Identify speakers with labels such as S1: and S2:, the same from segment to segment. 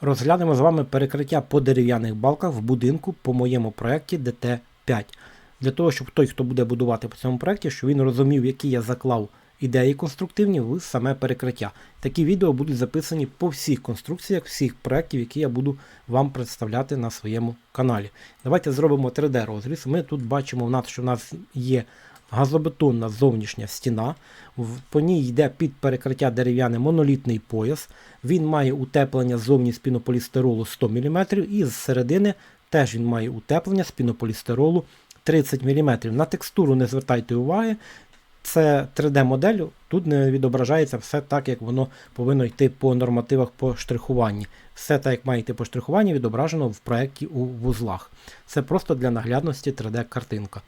S1: Розглянемо з вами перекриття по дерев'яних балках в будинку по моєму проєкті ДТ5. Для того, щоб той, хто буде будувати по цьому проєкті, щоб він розумів, які я заклав ідеї конструктивні в саме перекриття. Такі відео будуть записані по всіх конструкціях, всіх проєктів, які я буду вам представляти на своєму каналі. Давайте зробимо 3D-розріз. Ми тут бачимо, що в нас є газобетонна зовнішня стіна. По ній йде під перекриття дерев'яний монолітний пояс. Він має утеплення ззовні з пінополістиролу 100 мм і з середини теж він має утеплення з пінополістиролу 30 мм. На текстуру не звертайте уваги. Це 3D-модель, тут не відображається все так, як воно повинно йти по нормативах по штрихуванні. Все так, як має йти по штрихуванні, відображено в проєкті у вузлах. Це просто для наглядності 3D-картинка.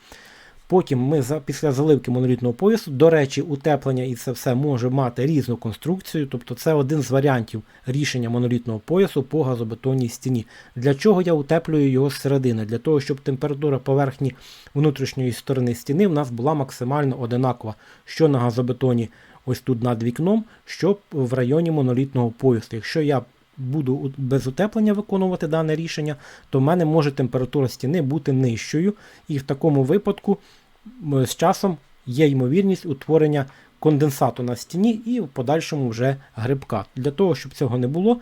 S1: Потім ми за, після заливки монолітного поясу, до речі, утеплення і це все може мати різну конструкцію, тобто це один з варіантів рішення монолітного поясу по газобетонній стіні. Для чого я утеплюю його зсередини? Для того, щоб температура поверхні внутрішньої сторони стіни в нас була максимально одинакова, що на газобетоні ось тут над вікном, що в районі монолітного поясу. Якщо я буду без утеплення виконувати дане рішення, то в мене може температура стіни бути нижчою, і в такому випадку з часом є ймовірність утворення конденсату на стіні і в подальшому вже грибка. Для того, щоб цього не було,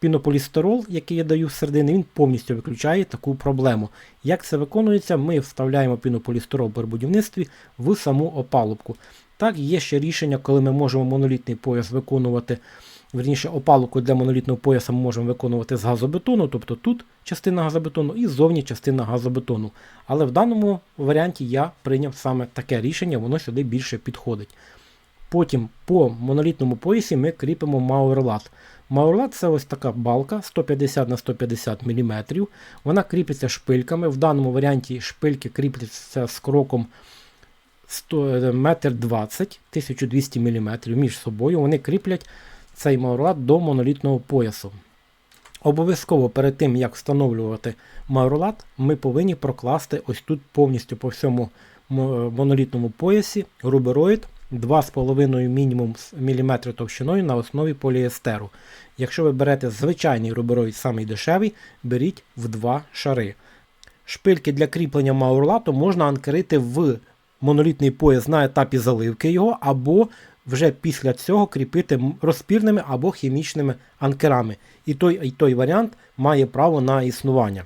S1: пінополістирол, який я даю всередині, він повністю виключає таку проблему. Як це виконується, ми вставляємо пінополістирол при будівництві в саму опалубку. Так, є ще рішення, коли ми можемо монолітний пояс виконувати. Верніше, опалубку для монолітного пояса ми можемо виконувати з газобетону, тобто тут частина газобетону і ззовні частина газобетону. Але в даному варіанті я прийняв саме таке рішення, воно сюди більше підходить. Потім по монолітному поясі ми кріпимо мауерлат. Мауерлат це ось така балка 150 на 150 мм. Вона кріпиться шпильками. В даному варіанті шпильки кріпляться з кроком 100, е, метр 20, 1200 мм між собою. Вони кріплять цей мауерлат до монолітного поясу. Обов'язково перед тим, як встановлювати мауерлат, ми повинні прокласти ось тут повністю по всьому монолітному поясі рубероїд 2,5 мінімум міліметри товщиною на основі поліестеру. Якщо ви берете звичайний рубероїд, самий дешевий, беріть в два шари. Шпильки для кріплення мауерлату можна анкерити в монолітний пояс на етапі заливки його, або вже після цього кріпити розпірними або хімічними анкерами. І той, і той варіант має право на існування.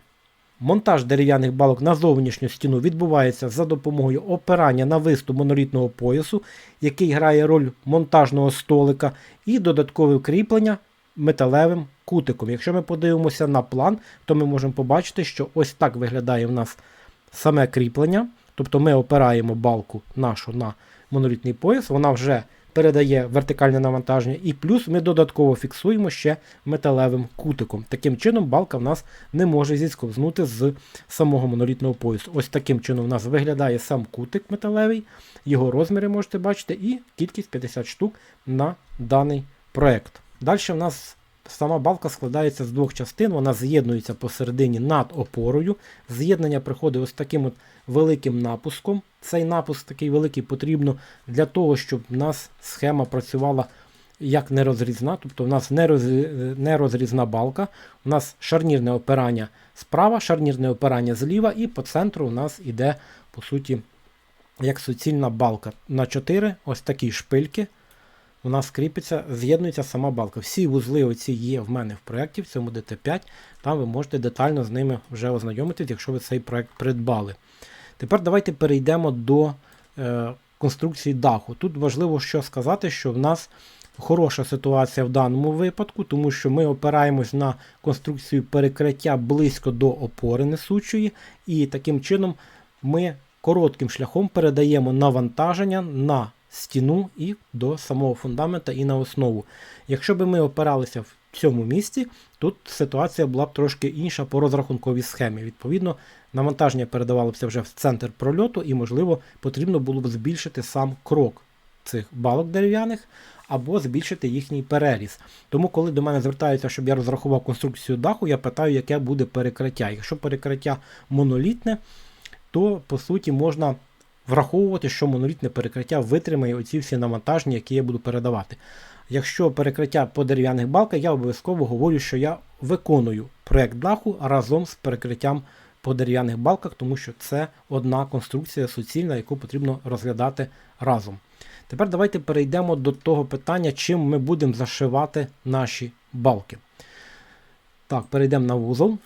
S1: Монтаж дерев'яних балок на зовнішню стіну відбувається за допомогою опирання на виступ монолітного поясу, який грає роль монтажного столика, і додаткове кріплення металевим кутиком. Якщо ми подивимося на план, то ми можемо побачити, що ось так виглядає в нас саме кріплення. Тобто ми опираємо балку нашу на монолітний пояс, вона вже передає вертикальне навантаження, і плюс ми додатково фіксуємо ще металевим кутиком. Таким чином, балка в нас не може зісковзнути з самого монолітного поясу. Ось таким чином в нас виглядає сам кутик металевий, його розміри можете бачити, і кількість 50 штук на даний проект. Далі в нас сама балка складається з двох частин, вона з'єднується посередині над опорою. З'єднання приходить ось таким от великим напуском. Цей напуск такий великий потрібно для того, щоб в нас схема працювала як нерозрізна, тобто в нас нерозрізна балка, у нас шарнірне опирання справа, шарнірне опирання зліва, і по центру у нас іде, по суті, як суцільна балка. На 4 ось такі шпильки. У нас кріпиться, з'єднується сама балка. Всі вузли оці є в мене в проєкті, в цьому DT5. Там ви можете детально з ними вже ознайомитись, якщо ви цей проєкт придбали. Тепер давайте перейдемо до е, конструкції даху. Тут важливо що сказати, що в нас хороша ситуація в даному випадку, тому що ми опираємось на конструкцію перекриття близько до опори несучої, і таким чином ми коротким шляхом передаємо навантаження на стіну і до самого фундамента і на основу. Якщо б ми опиралися в цьому місці, тут ситуація була б трошки інша по розрахунковій схемі. Відповідно, навантаження передавалося вже в центр прольоту, і, можливо, потрібно було б збільшити сам крок цих балок дерев'яних або збільшити їхній переріз. Тому, коли до мене звертаються, щоб я розрахував конструкцію даху, я питаю, яке буде перекриття. Якщо перекриття монолітне, то по суті можна враховувати, що монолітне перекриття витримає оці всі навантаження, які я буду передавати. Якщо перекриття по дерев'яних балках, я обов'язково говорю, що я виконую проект даху разом з перекриттям по дерев'яних балках, тому що це одна конструкція суцільна, яку потрібно розглядати разом. Тепер давайте перейдемо до того питання, чим ми будемо зашивати наші балки. Так, перейдемо на вузол.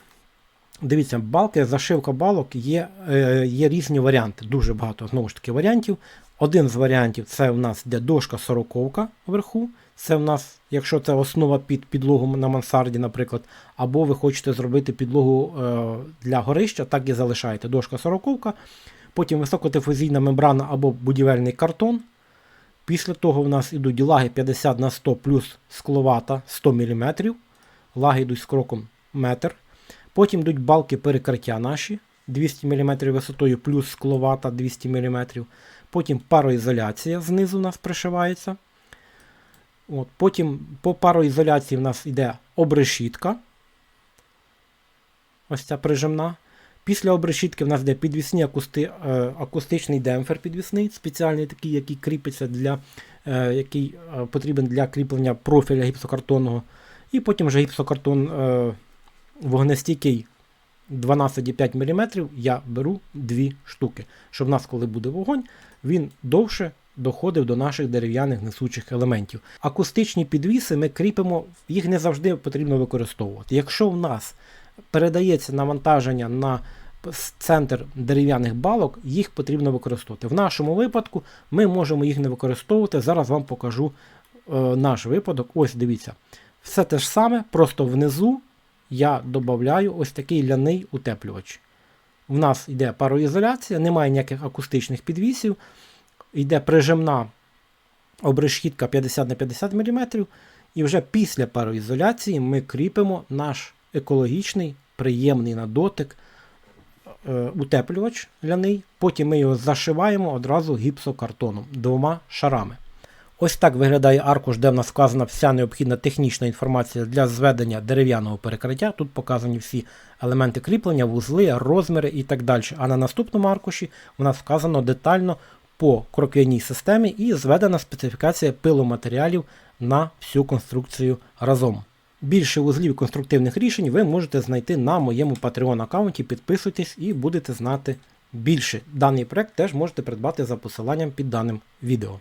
S1: Дивіться, балки, зашивка балок є, е, є різні варіанти. Дуже багато знову ж таки варіантів. Один з варіантів це в нас йде дошка сороковка вверху. Це в нас, якщо це основа під підлогу на мансарді, наприклад, або ви хочете зробити підлогу е, для горища, так і залишаєте дошка сороковка. Потім високотифузійна мембрана або будівельний картон. Після того в нас йдуть лаги 50 на 100 плюс скловата 100 мм. Лаги йдуть з кроком метр. Потім йдуть балки перекриття наші 200 мм висотою плюс скловата 200 мм. Потім пароізоляція знизу у нас пришивається. От, Потім по пароізоляції в нас йде обрешітка. Ось ця прижимна. Після обрешітки в нас йде підвісний акусти, е, акустичний демпфер підвісний, спеціальний такий, який кріпиться для, е, який е, потрібен для кріплення профіля гіпсокартонного. І потім вже гіпсокартон вогнестійкий 12,5 мм я беру дві штуки, щоб в нас, коли буде вогонь, він довше доходив до наших дерев'яних несучих елементів. Акустичні підвіси ми кріпимо, їх не завжди потрібно використовувати. Якщо в нас передається навантаження на центр дерев'яних балок, їх потрібно використовувати. В нашому випадку ми можемо їх не використовувати. Зараз вам покажу е, наш випадок. Ось дивіться. Все те ж саме, просто внизу я додаю ось такий ляний утеплювач. У нас йде пароізоляція, немає ніяких акустичних підвісів. Йде прижимна обрешітка 50 на 50 мм. І вже після пароізоляції ми кріпимо наш екологічний, приємний на дотик е, утеплювач ляний. Потім ми його зашиваємо одразу гіпсокартоном двома шарами. Ось так виглядає аркуш, де в нас вказана вся необхідна технічна інформація для зведення дерев'яного перекриття. Тут показані всі елементи кріплення, вузли, розміри і так далі. А на наступному аркуші у нас вказано детально по кроквяній системі і зведена специфікація пиломатеріалів на всю конструкцію разом. Більше вузлів конструктивних рішень ви можете знайти на моєму Patreon аккаунті. Підписуйтесь і будете знати більше. Даний проект теж можете придбати за посиланням під даним відео.